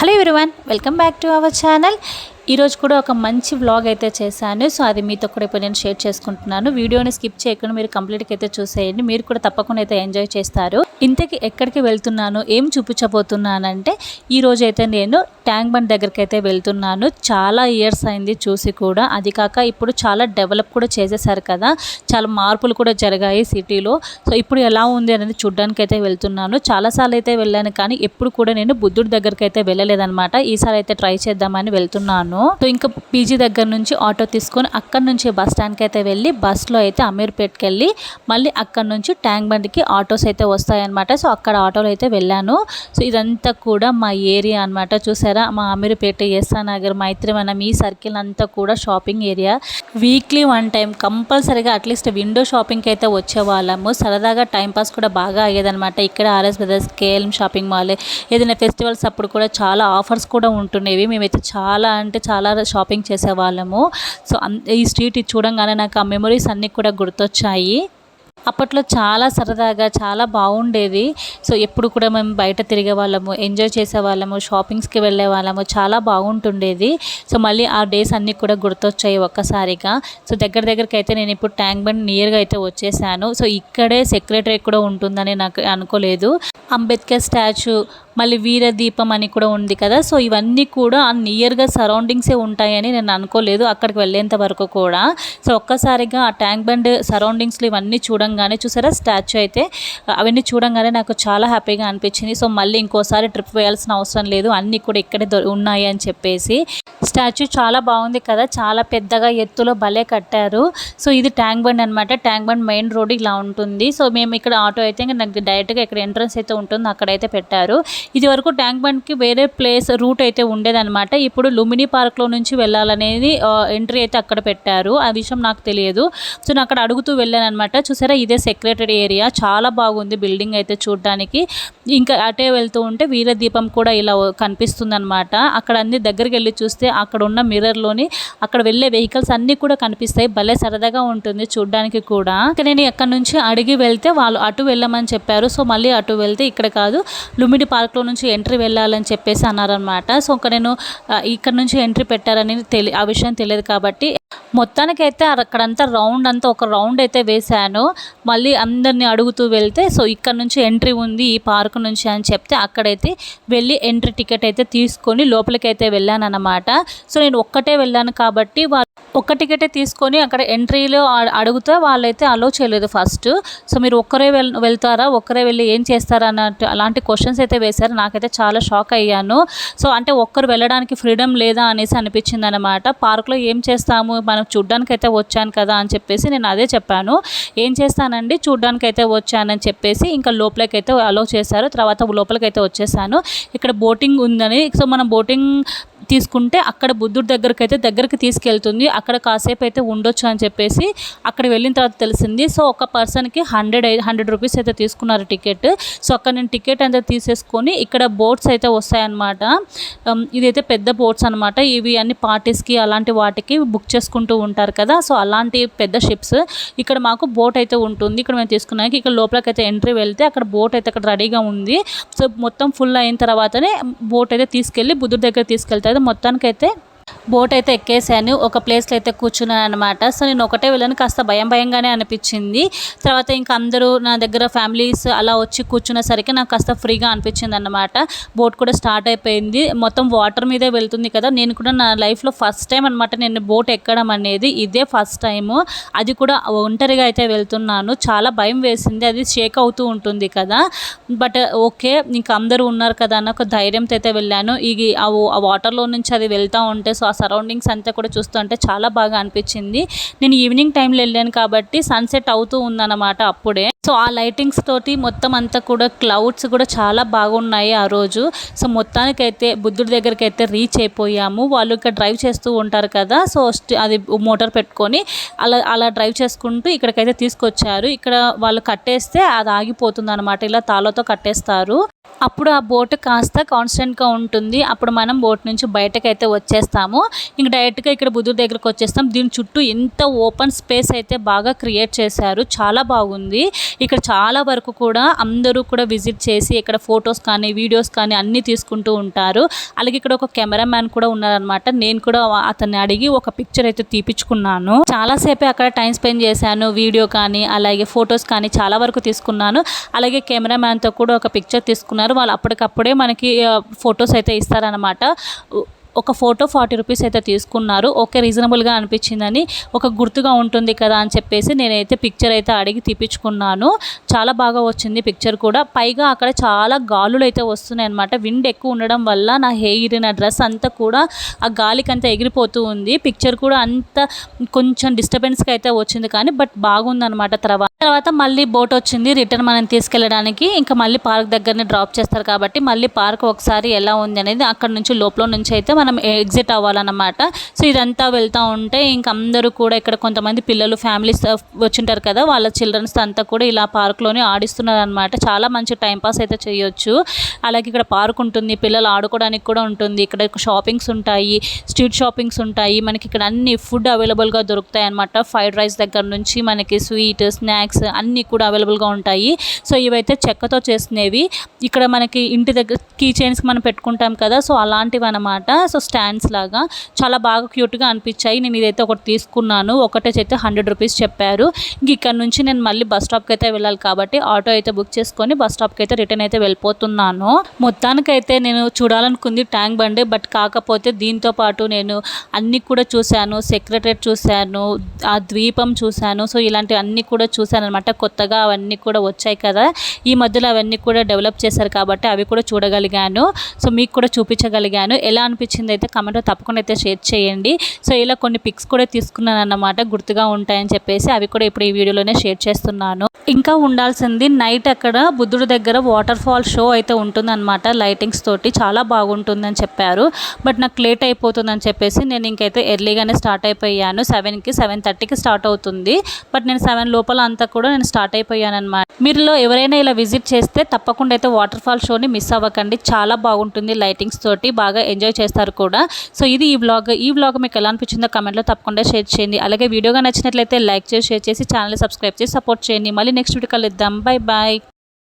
Hello every welcome back to our channel ఈరోజు కూడా ఒక మంచి వ్లాగ్ అయితే చేశాను. సో అది మీతో కూడా ఇప్పుడు నేను షేర్ చేసుకుంటున్నాను. వీడియోని స్కిప్ చేయకుండా మీరు కంప్లీట్గా అయితే చూసేయండి. మీరు కూడా తప్పకుండా అయితే ఎంజాయ్ చేస్తారు. ఇంతకి ఎక్కడికి వెళ్తున్నాను? ఏం చూపించబోతున్నానంటే ఈరోజు అయితే నేను ట్యాంక్ బండ్ దగ్గరికి అయితే వెళ్తున్నాను. చాలా ఇయర్స్ అయింది చూసి కూడా. అది కాక ఇప్పుడు చాలా డెవలప్ కూడా చేసేసారు కదా. చాలా మార్పులు కూడా జరిగాయి సిటీలో సో ఇప్పుడు ఎలా ఉంది అనేది చూడ్డానికి అయితే వెళ్తున్నాను. చాలాసార్లు అయితే వెళ్ళాను కానీ ఎప్పుడు కూడా నేను బుద్ధుడి దగ్గరికి అయితే వెళ్ళలేదన్నమాట. ఈసారి అయితే ట్రై చేద్దామని వెళ్తున్నాను. సో ఇంకా పీజీ దగ్గర నుంచి ఆటో తీసుకొని అక్కడ నుంచి బస్ స్టాండ్కి అయితే వెళ్ళి బస్సులో అయితే అమీర్పేట్కి వెళ్ళి మళ్ళీ అక్కడ నుంచి ట్యాంక్ బండ్కి ఆటోస్ అయితే వస్తాయన్నమాట. సో అక్కడ ఆటోలో అయితే వెళ్ళాను. సో ఇదంతా కూడా మా ఏరియా అన్నమాట. చూసారా? మా అమీర్పేట ఎస్ఆర్ నగర్ మైత్రివనం ఈ సర్కిల్ అంతా కూడా shopping area. Weekly one time కంపల్సరీగా అట్లీస్ట్ విండో షాపింగ్కి అయితే వచ్చేవాళ్ళము. సరదాగా టైంపాస్ కూడా బాగా అయ్యేదన్నమాట. ఇక్కడ RS brothers KLM shopping mall ఏదైనా ఫెస్టివల్స్ అప్పుడు కూడా చాలా ఆఫర్స్ కూడా ఉంటుండేవి మేమైతే చాలా అంటే చాలా షాపింగ్ చేసేవాళ్ళము. సో ఈ స్ట్రీట్ చూడంగానే నాకు ఆ మెమరీస్ అన్నీ కూడా గుర్తొచ్చాయి. అప్పట్లో చాలా సరదాగా చాలా బాగుండేది. సో ఎప్పుడు కూడా మేము బయట తిరిగే వాళ్ళము ఎంజాయ్ చేసే వాళ్ళము షాపింగ్స్కి వెళ్ళే వాళ్ళము చాలా బాగుంటుండేది. సో మళ్ళీ ఆ డేస్ అన్నీ కూడా గుర్తొచ్చాయి ఒక్కసారిగా. సో దగ్గర దగ్గరికి అయితే నేను ఇప్పుడు ట్యాంక్ బండ్ నియర్గా అయితే వచ్చేసాను. సో ఇక్కడే సెక్రటరీ కూడా ఉంటుందని నాకు అనుకోలేదు. అంబేద్కర్ స్టాచ్యూ మళ్ళీ వీర దీపం అని కూడా ఉంది కదా. సో ఇవన్నీ కూడా నియర్గా సరౌండింగ్సే ఉంటాయని నేను అనుకోలేదు అక్కడికి వెళ్ళేంత వరకు కూడా. సో ఒక్కసారిగా ఆ ట్యాంక్ బండ్ సరౌండింగ్స్లో ఇవన్నీ చూడంగానే చూసారా? స్టాచ్యూ అయితే అవన్నీ చూడంగానే నాకు చాలా హ్యాపీగా అనిపించింది. సో మళ్ళీ ఇంకోసారి ట్రిప్ వేయాల్సిన అవసరం లేదు. అన్నీ కూడా ఇక్కడే ఉన్నాయి అని చెప్పేసి. స్టాచ్యూ చాలా బాగుంది కదా. చాలా పెద్దగా ఎత్తులో భలే కట్టారు. సో ఇది ట్యాంక్ బండ్ అనమాట ట్యాంక్ బండ్ మెయిన్ రోడ్ ఇలా ఉంటుంది. సో మేము ఇక్కడ ఆటో అయితే ఇంకా నాకు డైరెక్ట్గా ఇక్కడ ఎంట్రన్స్ అయితే ఉంటుంది. అక్కడైతే పెట్టారు. ఇది వరకు ట్యాంక్ బండ్కి వేరే ప్లేస్ రూట్ అయితే ఉండేదన్నమాట. ఇప్పుడు లుమిని పార్క్లో నుంచి వెళ్ళాలనేది ఎంట్రీ అయితే అక్కడ పెట్టారు. ఆ విషయం నాకు తెలియదు. సో నేను అక్కడ అడుగుతూ వెళ్ళాను అనమాట చూసారా ఇదే సెక్రటరీ ఏరియా. చాలా బాగుంది బిల్డింగ్ అయితే చూడడానికి. ఇంకా అటే వెళ్తూ ఉంటే వీరదీపం కూడా ఇలా కనిపిస్తుంది అనమాట అక్కడ అన్ని దగ్గరికి వెళ్ళి చూస్తే అక్కడ ఉన్న మిర్రర్లోని అక్కడ వెళ్ళే వెహికల్స్ అన్నీ కూడా కనిపిస్తాయి. భలే సరదాగా ఉంటుంది చూడడానికి కూడా. నేను అక్కడ నుంచి అడిగి వెళ్తే వాళ్ళు అటు వెళ్ళమని చెప్పారు. సో మళ్ళీ అటు వెళ్తే ఇక్కడ కాదు లుమిడి పార్క్లో నుంచి ఎంట్రీ వెళ్ళాలని చెప్పేసి అన్నారనమాట సో ఇంకా నేను ఇక్కడ నుంచి ఎంట్రీ పెట్టారని తెలి ఆ విషయం తెలియదు కాబట్టి. మొత్తానికైతే అక్కడంతా రౌండ్ అంతా ఒక రౌండ్ అయితే వేశాను. మళ్ళీ అందరిని అడుగుతూ వెళ్తే సో ఇక్కడ నుంచి ఎంట్రీ ఉంది ఈ పార్క్ నుంచి అని చెప్తే అక్కడైతే వెళ్ళి ఎంట్రీ టికెట్ అయితే తీసుకొని లోపలికి అయితే వెళ్ళాను అనమాట సో నేను ఒక్కటే వెళ్ళాను కాబట్టి వాళ్ళు ఒక్క టికెటే తీసుకొని అక్కడ ఎంట్రీలో అడిగితే వాళ్ళైతే అలో చేయలేదు ఫస్ట్ సో మీరు ఒక్కరే వెళ్ వెళ్తారా? ఒక్కరే వెళ్ళి ఏం చేస్తారా? అన్నట్టు అలాంటి క్వశ్చన్స్ అయితే వేశారు. నాకైతే చాలా షాక్ అయ్యాను. సో అంటే ఒక్కరు వెళ్ళడానికి ఫ్రీడమ్ లేదా అనేసి అనిపించింది అనమాట పార్క్లో ఏం చేస్తాము? మనం చూడ్డానికి అయితే వచ్చాను కదా అని చెప్పేసి నేను అదే చెప్పాను. ఏం చేస్తానండి? చూడ్డానికి అయితే వచ్చానని చెప్పేసి ఇంకా లోపలికి అయితే అలో చేశారు. తర్వాత లోపలికి అయితే వచ్చేసాను. ఇక్కడ బోటింగ్ ఉందని సో మనం బోటింగ్ తీసుకుంటే అక్కడ బుద్ధుడి దగ్గరికి అయితే దగ్గరికి తీసుకెళ్తుంది. అక్కడ కాసేపు అయితే ఉండొచ్చు అని చెప్పేసి అక్కడ వెళ్ళిన తర్వాత తెలిసింది. సో ఒక పర్సన్కి హండ్రెడ్ హండ్రెడ్ రూపీస్ అయితే తీసుకున్నారు టికెట్. సో అక్కడ నేను టికెట్ అంతా తీసేసుకొని ఇక్కడ బోట్స్ అయితే వస్తాయన్నమాట. ఇదైతే పెద్ద బోట్స్ అనమాట ఇవి అన్ని పార్టీస్కి అలాంటి వాటికి బుక్ చేసుకుంటూ ఉంటారు కదా. సో అలాంటి పెద్ద షిప్స్. ఇక్కడ మాకు బోట్ అయితే ఉంటుంది. ఇక్కడ మేము తీసుకున్నాక ఇక్కడ లోపలికి అయితే ఎంట్రీ వెళ్తే అక్కడ బోట్ అయితే అక్కడ రెడీగా ఉంది. సో మొత్తం ఫుల్ అయిన తర్వాతనే బోట్ అయితే తీసుకెళ్ళి బుద్ధుడి దగ్గర తీసుకెళ్తారు. మొత్తానికైతే బోట్ అయితే ఎక్కేసాను ఒక ప్లేస్లో అయితే కూర్చున్నాను అనమాట సో నేను ఒకటే వెళ్ళాను. కాస్త భయం భయంగానే అనిపించింది. తర్వాత ఇంకా అందరూ నా దగ్గర ఫ్యామిలీస్ అలా వచ్చి కూర్చునేసరికి నాకు కాస్త ఫ్రీగా అనిపించింది అనమాట బోట్ కూడా స్టార్ట్ అయిపోయింది. మొత్తం వాటర్ మీదే వెళ్తుంది కదా. నేను కూడా నా లైఫ్లో ఫస్ట్ టైం అనమాట నేను బోట్ ఎక్కడం అనేది. ఇదే ఫస్ట్ టైము. అది కూడా ఒంటరిగా అయితే వెళ్తున్నాను. చాలా భయం వేసింది. అది షేక్ అవుతూ ఉంటుంది కదా. బట్ ఓకే ఇంకా అందరూ ఉన్నారు కదా అన్న ఒక ధైర్యంతో అయితే వెళ్ళాను. ఇది ఆ వాటర్లో నుంచి అది వెళ్తూ ఉంటే సో సరౌండింగ్స్ అంతా కూడా చూస్తుంటే చాలా బాగా అనిపించింది. నేను ఈవినింగ్ టైంలో వెళ్ళాను కాబట్టి సన్సెట్ అవుతూ ఉందన్నమాట అప్పుడే. సో ఆ లైటింగ్స్ తోటి మొత్తం అంతా కూడా క్లౌడ్స్ కూడా చాలా బాగున్నాయి ఆ రోజు. సో మొత్తానికైతే బుద్ధుడి దగ్గరికి అయితే రీచ్ అయిపోయాము. వాళ్ళు ఇక్కడ డ్రైవ్ చేస్తూ ఉంటారు కదా సో అది మోటార్ పెట్టుకొని అలా అలా డ్రైవ్ చేసుకుంటూ ఇక్కడికైతే తీసుకొచ్చారు. ఇక్కడ వాళ్ళు కట్టేస్తే అది ఆగిపోతుంది అనమాట ఇలా తాళతో కట్టేస్తారు. అప్పుడు ఆ బోట్ కాస్త కాన్స్టెంట్గా ఉంటుంది. అప్పుడు మనం బోట్ నుంచి బయటకైతే వచ్చేస్తాము. వచ్చేస్తాము ఇంక డైరెక్ట్గా ఇక్కడ బుద్ధుడి దగ్గరకు వచ్చేస్తాం. దీని చుట్టూ ఎంత ఓపెన్ స్పేస్ అయితే బాగా క్రియేట్ చేశారు. చాలా బాగుంది. ఇక్కడ చాలా వరకు కూడా అందరూ కూడా విజిట్ చేసి ఇక్కడ ఫొటోస్ కానీ వీడియోస్ కానీ అన్నీ తీసుకుంటూ ఉంటారు. అలాగే ఇక్కడ ఒక కెమెరామ్యాన్ కూడా ఉన్నారనమాట నేను కూడా అతన్ని అడిగి ఒక పిక్చర్ అయితే తీపిచ్చుకున్నాను. చాలాసేపే అక్కడ టైం స్పెండ్ చేశాను. వీడియో కానీ అలాగే ఫొటోస్ కానీ చాలా వరకు తీసుకున్నాను. అలాగే కెమెరామ్యాన్తో కూడా ఒక పిక్చర్ తీసుకున్నారు. వాళ్ళు అప్పటికప్పుడే మనకి ఫొటోస్ అయితే ఇస్తారనమాట ఒక ఫోటో ఫార్టీ రూపీస్ అయితే తీసుకున్నారు. ఓకే రీజనబుల్గా అనిపించిందని ఒక గుర్తుగా ఉంటుంది కదా అని చెప్పేసి నేనైతే పిక్చర్ అయితే అడిగి తీపించుకున్నాను చాలా బాగా వచ్చింది పిక్చర్ కూడా. పైగా అక్కడ చాలా గాలులు అయితే వస్తున్నాయి అనమాట విండ్ ఎక్కువ ఉండడం వల్ల నా హెయిర్ నా డ్రెస్ అంతా కూడా ఆ గాలికి అంతా ఎగిరిపోతూ ఉంది. పిక్చర్ కూడా అంత కొంచెం డిస్టర్బెన్స్గా అయితే వచ్చింది కానీ బట్ బాగుందనమాట తర్వాత తర్వాత మళ్ళీ బోట్ వచ్చింది. రిటర్న్ మనం తీసుకెళ్ళడానికి ఇంకా మళ్ళీ పార్క్ దగ్గరనే డ్రాప్ చేస్తారు కాబట్టి మళ్ళీ పార్క్ ఒకసారి ఎలా ఉంది అనేది అక్కడ నుంచి లోపల నుంచి అయితే మనం ఎగ్జిట్ అవ్వాలన్నమాట. సో ఇదంతా వెళ్తూ ఉంటే ఇంక అందరూ కూడా ఇక్కడ కొంతమంది పిల్లలు ఫ్యామిలీస్ వచ్చింటారు కదా వాళ్ళ చిల్డ్రన్స్ అంతా కూడా ఇలా పార్క్లోనే ఆడిస్తున్నారు అనమాట చాలా మంచి టైంపాస్ అయితే చేయొచ్చు. అలాగే ఇక్కడ పార్క్ ఉంటుంది పిల్లలు ఆడుకోవడానికి కూడా ఉంటుంది. ఇక్కడ షాపింగ్స్ ఉంటాయి స్ట్రీట్ షాపింగ్స్ ఉంటాయి. మనకి ఇక్కడ అన్ని ఫుడ్ అవైలబుల్గా దొరుకుతాయి అనమాట ఫ్రైడ్ రైస్ దగ్గర నుంచి మనకి స్వీట్ స్నాక్స్ అన్నీ కూడా అవైలబుల్గా ఉంటాయి. సో ఇవైతే చెక్కతో చేసినవి. ఇక్కడ మనకి ఇంటి దగ్గర కీ చైన్స్కి మనం పెట్టుకుంటాం కదా సో అలాంటివి అనమాట సో స్టాండ్స్ లాగా. చాలా బాగా క్యూట్గా అనిపించాయి. నేను ఇదైతే ఒకటి తీసుకున్నాను. ఒకటే అయితే హండ్రెడ్ రూపీస్ చెప్పారు. ఇంక ఇక్కడ నుంచి నేను మళ్ళీ బస్ స్టాప్కి అయితే వెళ్ళాలి కాబట్టి ఆటో అయితే బుక్ చేసుకొని బస్ స్టాప్కి అయితే రిటర్న్ అయితే వెళ్ళిపోతున్నాను. మొత్తానికైతే నేను చూడాలనుకుంది ట్యాంక్ బండి బట్ కాకపోతే దీంతో పాటు నేను అన్నీ కూడా చూశాను. సెక్రటరేట్ చూశాను. ఆ ద్వీపం చూశాను. సో ఇలాంటివి అన్నీ కూడా చూశాను. అనమాట కొత్తగా అవన్నీ కూడా వచ్చాయి కదా. ఈ మధ్యలో అవన్నీ కూడా డెవలప్ చేశారు కాబట్టి అవి కూడా చూడగలిగాను. సో మీకు కూడా చూపించగలిగాను. ఎలా అనిపించింది అయితే కమెంట్లో తప్పకుండా అయితే షేర్ చేయండి. సో ఇలా కొన్ని పిక్స్ కూడా తీసుకున్నాను అన్నమాట గుర్తుగా ఉంటాయని చెప్పేసి అవి కూడా ఇప్పుడు ఈ వీడియోలోనే షేర్ చేస్తున్నాను. ఇంకా ఉండాల్సింది నైట్ అక్కడ బుద్ధుడి దగ్గర వాటర్ ఫాల్ షో అయితే ఉంటుందన్నమాట. లైటింగ్స్ తోటి చాలా బాగుంటుందని చెప్పారు. బట్ నాకు లేట్ అయిపోతుందని చెప్పేసి నేను ఇంకైతే ఎర్లీగానే స్టార్ట్ అయిపోయాను. సెవెన్కి సెవెన్ థర్టీకి స్టార్ట్ అవుతుంది. బట్ నేను సెవెన్ లోపల అంతా కూడా నేను స్టార్ట్ అయిపోయాను అనమాట మీరులో ఎవరైనా ఇలా విజిట్ చేస్తే తప్పకుండా అయితే వాటర్ ఫాల్ షోని మిస్ అవ్వకండి. చాలా బాగుంటుంది లైటింగ్స్ తోటి బాగా ఎంజాయ్ చేస్తారు కూడా. సో ఇది ఈ బ్లాగ్ ఈ బ్లాగ్ మీకు ఎలా అనిపించిందో కమెంట్లో తప్పకుండా షేర్ చేయండి. అలాగే వీడియోగా నచ్చినట్లయితే లైక్ చేసి షేర్ చేసి ఛానల్ సబ్స్క్రైబ్ చేసి సపోర్ట్ చేయండి. మళ్ళీ నెక్స్ట్ వీడియో కలుద్దాం. Bye bye